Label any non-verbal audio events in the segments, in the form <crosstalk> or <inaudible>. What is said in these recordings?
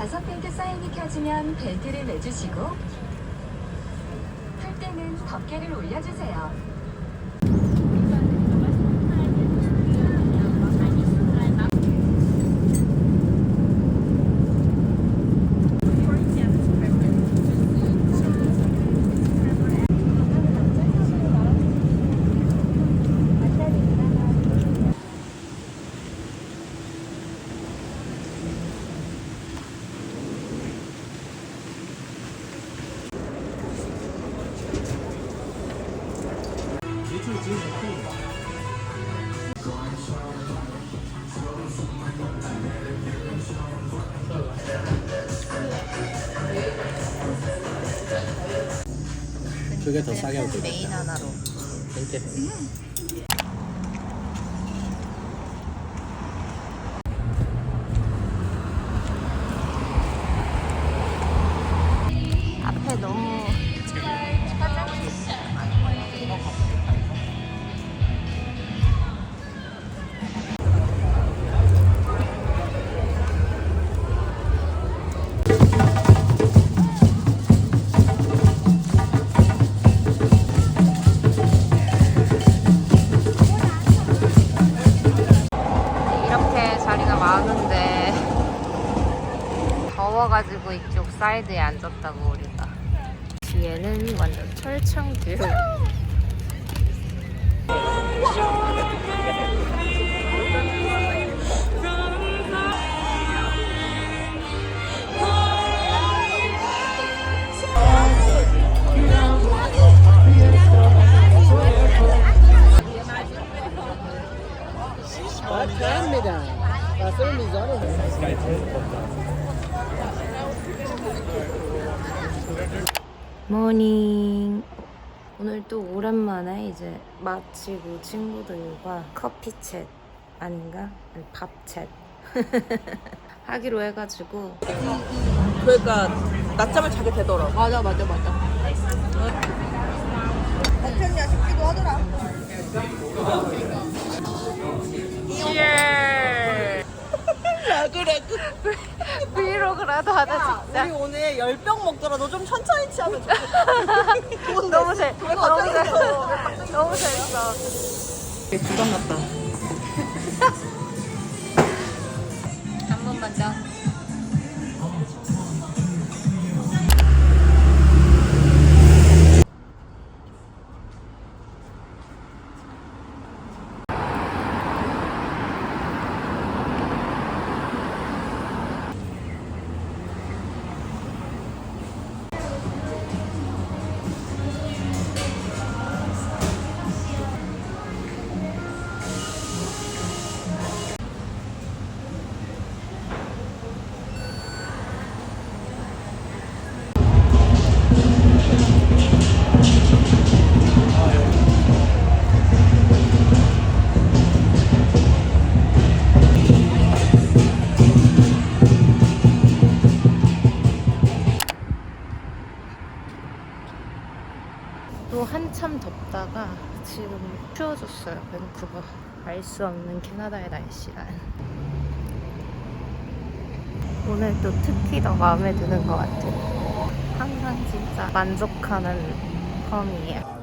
좌석 벨트 사인이 켜지면 벨트를 매주시고 탈 때는 덮개를 올려주세요. 그게 더 싸게 하고 메인 하나로. 땡큐 앞에 너무 더워가지고 이쪽 사이드에 앉았다고 우리가. 뒤에는 완전 철창뷰 <laughs> 모닝 오늘 또 오랜만에 이제 마치고 친구들과 커피 챗 아닌가? 아니 밥챗 <laughs> 하기로 해가지고 그러니까 낮잠을 자게 되더라고. 맞아 맞아 맞아 먹혔냐 싶기도 하더라. 야 그래. 그, 브이로그라도 하자 진짜 우리 오늘 열병 먹더라도 좀 천천히 취하면 좋겠다. <laughs> 너무 재 너무 재 재밌어. 너무 재밌어 주방 같다. 한참 덥다가 지금 추워졌어요 밴쿠버. 알 수 없는 캐나다의 날씨란. 오늘 또 특히 더 마음에 드는 것 같아요. 항상 진짜 만족하는 펌이에요.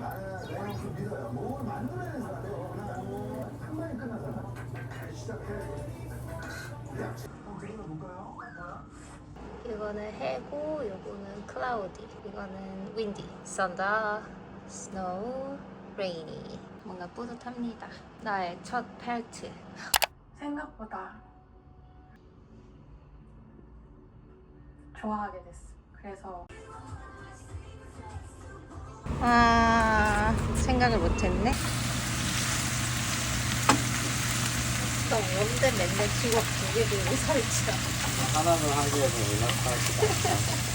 이거는 해고, 이거는 클라우디, 이거는 윈디, 썬더, 스노우, 레이니. 뭔가 뿌듯합니다. 나의 첫 펠트. 생각보다 좋아하게 됐어. 그래서 아, 생각을 못했네. 너 뭔데 맨날 직업 두개 들고 살찌야. 하나는 하기에서 올라타지가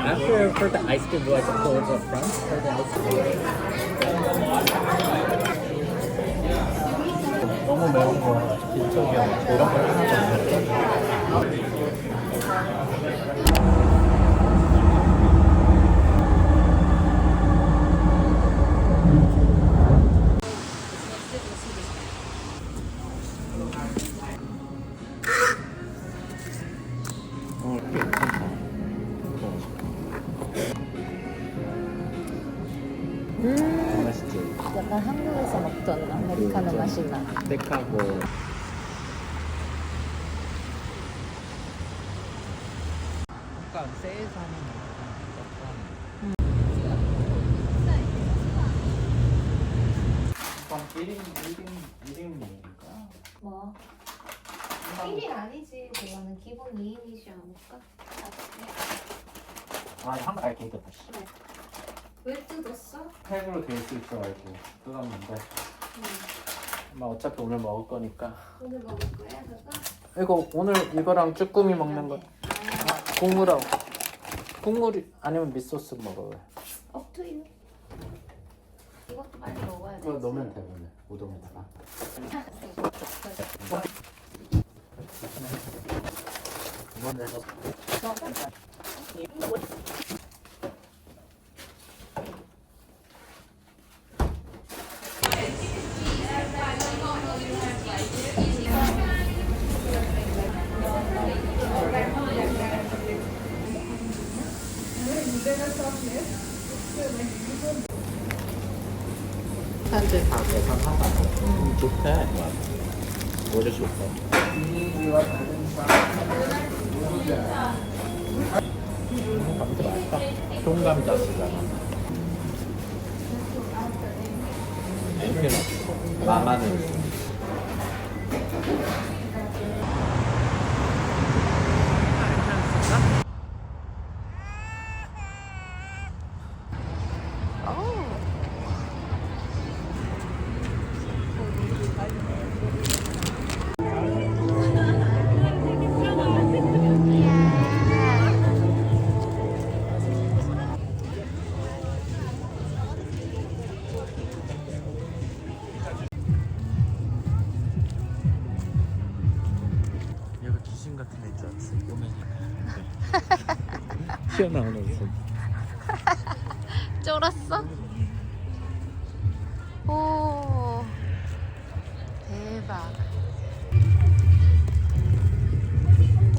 After for the ice I just go over front for the ice cream? 너무 매운 거 길쭉이야 이런 거 하나도 어떤 아메리카노 맛이 나? 스택하고 약간 세에서 하는 약간 1인 1인 1인인가? 뭐? 1인 아니지. 그거는 기본 2인이지 않을까? 아 한가 알게 이거 다시 왜 뜯었어? 팩으로 돼 있을 줄 알고 뜯었는데. 엄마 어차피 오늘 먹을 거니까. 오늘 먹을 거야, 그거? 이거 오늘 이거랑 쭈꾸미 먹는 거. 아, 국물하고. 국물이 아니면 미소스 to you. 이것도 빨리 먹어야 돼. 그거 넣으면 돼 오늘. 우동에다가. 이거는 현재 다 계산하다가 음, 좋대 오래 좋대 감자 맛있다 통감자 쓰잖아 이렇게 맛있어 마마는 얘가 <laughs> 튀어나오는 손 쫄았어? 오 대박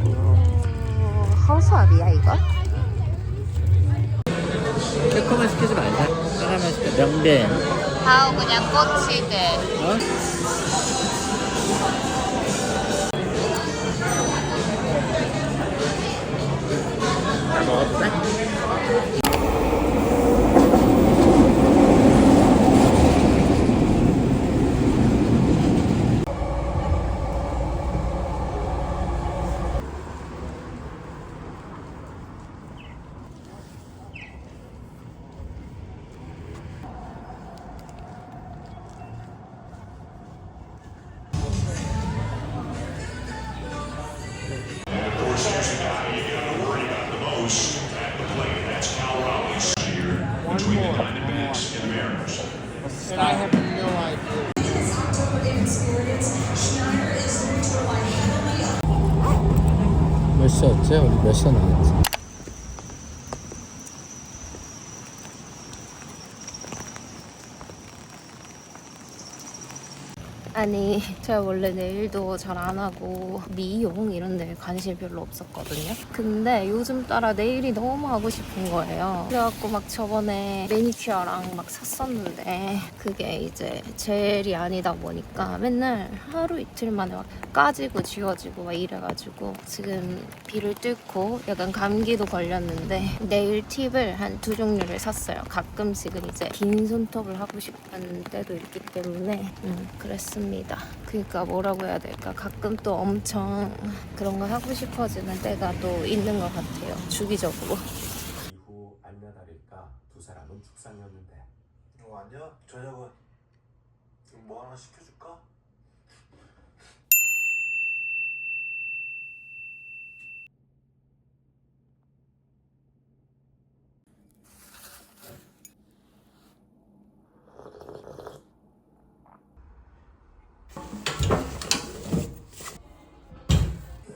오 허수아비야 이거? 새콤한 시키지 말자 시켜 명대 아우 그냥 꼬치대 어? Of course, music, you 다 먹어도 돼? I have no idea. 몇 시였지? 우리 몇 시에 나왔지? 아니 제가 원래 네일도 잘 안 하고 미용 이런 데 관심이 별로 없었거든요. 근데 요즘 따라 네일이 너무 하고 싶은 거예요. 그래갖고 막 저번에 매니큐어랑 막 샀었는데 그게 이제 젤이 아니다 보니까 맨날 하루 이틀 만에 막 까지고 지워지고 막 이래가지고 지금 비를 뚫고 약간 감기도 걸렸는데 네일 팁을 한 두 종류를 샀어요. 가끔씩은 이제 긴 손톱을 하고 싶은 때도 있기 때문에. 음, 그랬습니다 그러니까 뭐라고 해야 될까? 가끔 또 엄청 그런 거 하고 싶어지는 때가 또 있는 것 같아요. 주기적으로. 이후 알일까? 두 사람은 죽상이었는데. 어 아니야? 저녁은 뭐 하나 시켜줄까?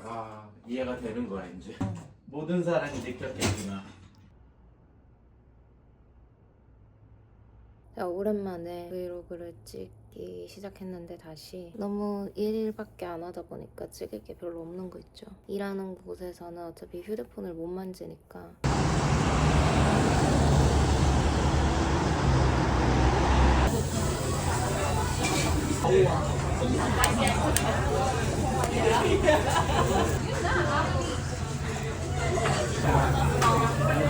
아 이해가 되는 거야 이제. 모든 사람이 느꼈겠구나. 제가 오랜만에 브이로그를 찍기 시작했는데 다시 너무 일밖에 안 하다 보니까 찍을 게 별로 없는 거 있죠. 일하는 곳에서는 어차피 휴대폰을 못 만지니까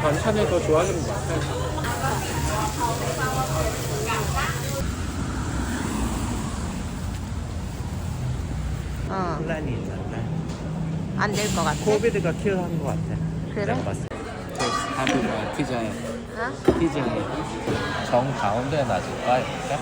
반찬을 더 좋아하는 것 같아. 어, 혼란이 있잖아. 안 될 것 같아. 코비드가 키워한 것 같아. 그래? 내가 봤을 때. 답이야 피자에. 어? 피자에. 정 가운데 놔줄까? 이렇게?